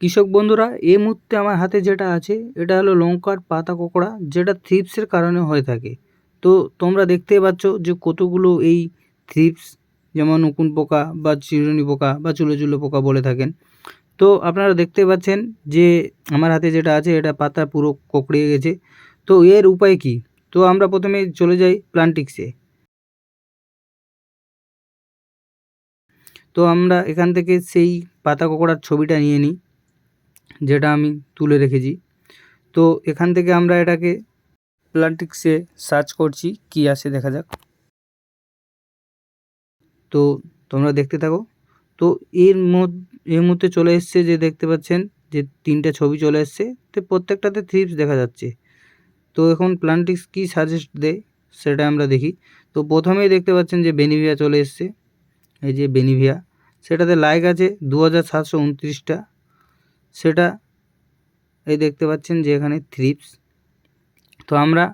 কৃষক বন্ধুরা এই মুহূর্তে আমার হাতে যেটা আছে, এটা হলো লঙ্কার পাতা কোঁকড়া, যেটা থ্রিপসের কারণে হয়ে থাকে। তো তোমরা দেখতেই পাচ্ছ যে কতগুলো এই থ্রিপস, যেমন উকুন পোকা বা চিরুনি পোকা বা চুলো চুলো পোকা বলে থাকেন। তো আপনারা দেখতে পাচ্ছেন যে আমার হাতে যেটা আছে, এটা পাতা পুরো কোঁকড়িয়ে গেছে। তো এর উপায় কি? তো আমরা প্রথমে চলে যাই প্লান্টিক্সে। তো আমরা এখান থেকে সেই পাতা কোঁকড়ার ছবিটা নিয়ে নিই। যেটা আমি তুলে রেখেছি। তো এখান থেকে আমরা এটাকে প্লান্টিক্সে সার্চ করছি, কি আসে দেখা যাক। তো তোমরা দেখতে থাকো। তো এর এর মধ্যে চলে এসছে যে দেখতে পাচ্ছেন যে তিনটে ছবি চলে এসছে, তো প্রত্যেকটাতে থ্রিপস দেখা যাচ্ছে। তো এখন প্লান্টিক্স কী সাজেস্ট দেয়, সেটা আমরা দেখি। তো প্রথমেই দেখতে পাচ্ছেন যে বেনিভিয়া চলে এসছে। এই যে বেনিভিয়া সেটাতে লাইক আছে দু হাজার সাতশো উনত্রিশটা। সেটা এই দেখতে পাচ্ছেন যে এখানে থ্রিপস তো আমরা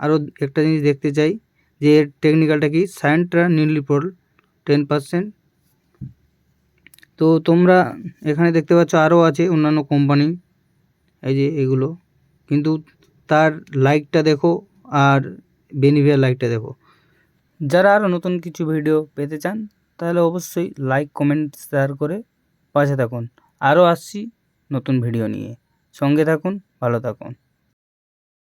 আরও একটা জিনিস দেখতে চাই যে এর টেকনিক্যালটা কি? সায়েন্ট্রা নিউলিপোল টেন পার্সেন্ট তো তোমরা এখানে দেখতে পাচ্ছ আরও আছে অন্যান্য কোম্পানি এই যে এগুলো। কিন্তু তার লাইকটা দেখো আর বেনিভিয়ার লাইকটা দেখো। যারা আরও নতুন কিছু ভিডিও পেতে চান, তাহলে অবশ্যই লাইক কমেন্ট শেয়ার করে পাশে থাকুন। আরও আসছি নতুন ভিডিও নিয়ে। সঙ্গে থাকুন ভালো থাকুন।